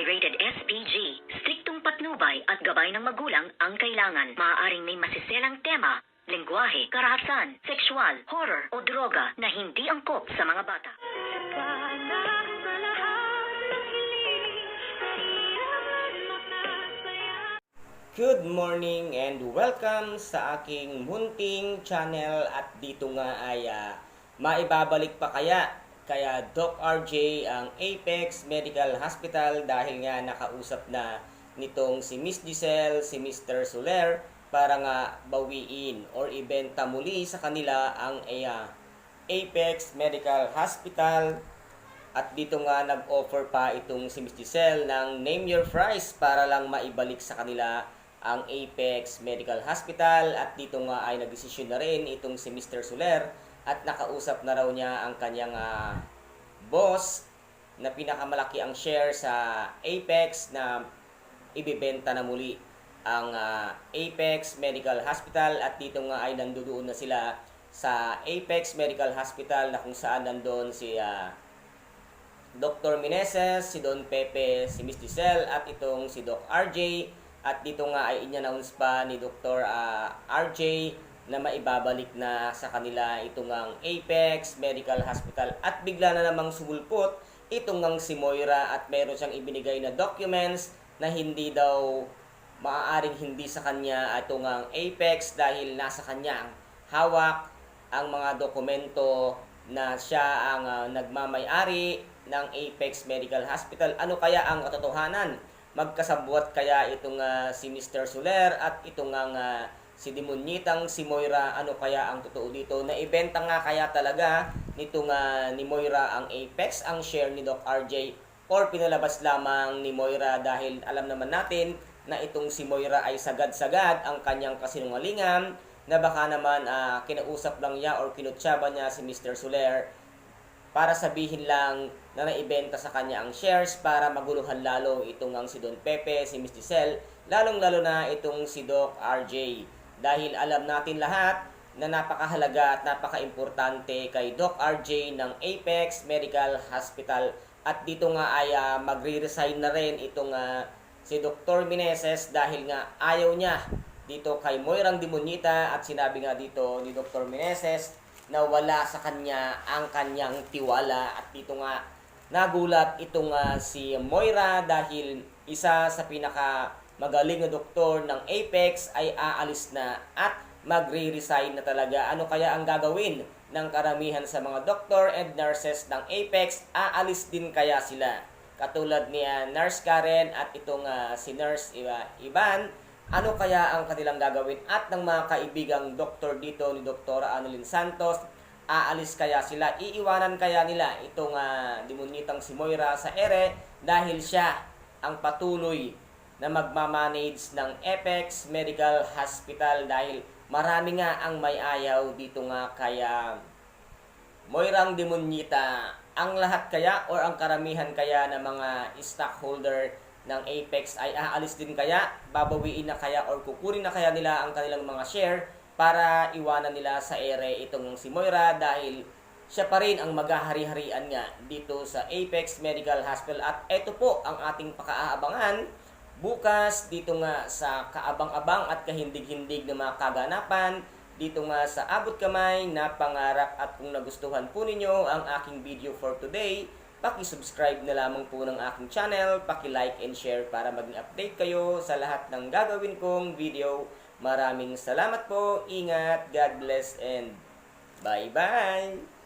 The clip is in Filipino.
ay rated SPG. Striktong patnubay at gabay ng magulang ang kailangan. Maaaring may masiselang tema, lengguwahe, karahasan, sexual, horror o droga na hindi angkop sa mga bata. Good morning and welcome sa aking munting channel at dito nga ay ah, maibabalik pa kaya kaya Doc RJ ang Apex Medical Hospital dahil nga nakausap na nitong si Miss Giselle, si Mr. Soler para nga bawiin or ibenta muli sa kanila ang ah, Apex Medical Hospital at dito nga nag-offer pa itong si Miss Giselle ng name your price para lang maibalik sa kanila ang Apex Medical Hospital at dito nga ay nagdesisyon na rin itong si Mr. Soler at nakausap na raw niya ang kanyang ah, boss na pinakamalaki ang share sa Apex na ibibenta na muli ang ah, Apex Medical Hospital at dito nga ay nandoon na sila sa Apex Medical Hospital na kung saan nandoon si ah, Dr. Meneses, si Don Pepe, si Miss Giselle, at itong si Doc RJ. At dito nga ay in-announce pa ni Dr. ah, RJ na maibabalik na sa kanila itong ang Apex Medical Hospital. At bigla na namang sumulpot itong ang si Moira at meron siyang ibinigay na documents na hindi daw maaaring hindi sa kanya itong ang Apex dahil nasa kanya ang hawak ang mga dokumento na siya ang ah, nagmamay-ari ng Apex Medical Hospital. Ano kaya ang katotohanan? Magkasabwat kaya itong ah, si Mr. Soler at itong ang ah, si Demonyitang si Moira, ano kaya ang totoo dito? Naibenta nga kaya talaga nitong ah, ni Moira ang Apex, ang share ni Doc RJ or pinalabas lamang ni Moira dahil alam naman natin na itong si Moira ay sagad-sagad ang kanyang kasinungalingan na baka naman ah, kinausap lang niya or kinutsyaba niya si Mr. Soler para sabihin lang na naibenta sa kanya ang shares para maguluhan lalo itong ang si Don Pepe, si Miss Giselle, lalong-lalo na itong si Doc RJ. Dahil alam natin lahat na napakahalaga at napaka-importante kay Doc RJ ng Apex Medical Hospital. At dito nga ay ah, magre-resign na rin itong ah, si Dr. Meneses dahil nga ayaw niya dito kay Moirang Dimonita at sinabi nga dito ni Dr. Meneses na wala sa kanya ang kanyang tiwala at dito nga nagulat itong ah, si Moira dahil isa sa pinaka magaling na doktor ng Apex ay aalis na at magre-resign na talaga. Ano kaya ang gagawin ng karamihan sa mga doktor and nurses ng Apex? Aalis din kaya sila? Katulad ni ah, Nurse Karen at itong ah, si Nurse Ivan, ano kaya ang kanilang gagawin? At ng mga kaibigang doktor dito ni Dr. Annalyn Santos, aalis kaya sila? Iiwanan kaya nila itong uh, demonitang si Moira sa ere dahil siya ang patuloy na magmamanage ng Apex Medical Hospital dahil marami nga ang may ayaw dito nga kaya Moirang Demonyita, ang lahat kaya or ang karamihan kaya ng mga stockholder ng Apex ay aalis din kaya, babawiin na kaya or kukunin na kaya nila ang kanilang mga share para iwanan nila sa ere itong si Moira dahil siya pa rin ang maghahari-harian nga dito sa Apex Medical Hospital. At ito po ang ating pakaabangan bukas dito nga sa kaabang-abang at kahindig-hindig na mga kaganapan dito nga sa abot kamay na pangarap at kung nagustuhan po ninyo ang aking video for today, paki-subscribe na lamang po ng aking channel, paki-like and share para maging update kayo sa lahat ng gagawin kong video. Maraming salamat po, ingat, God bless and bye-bye!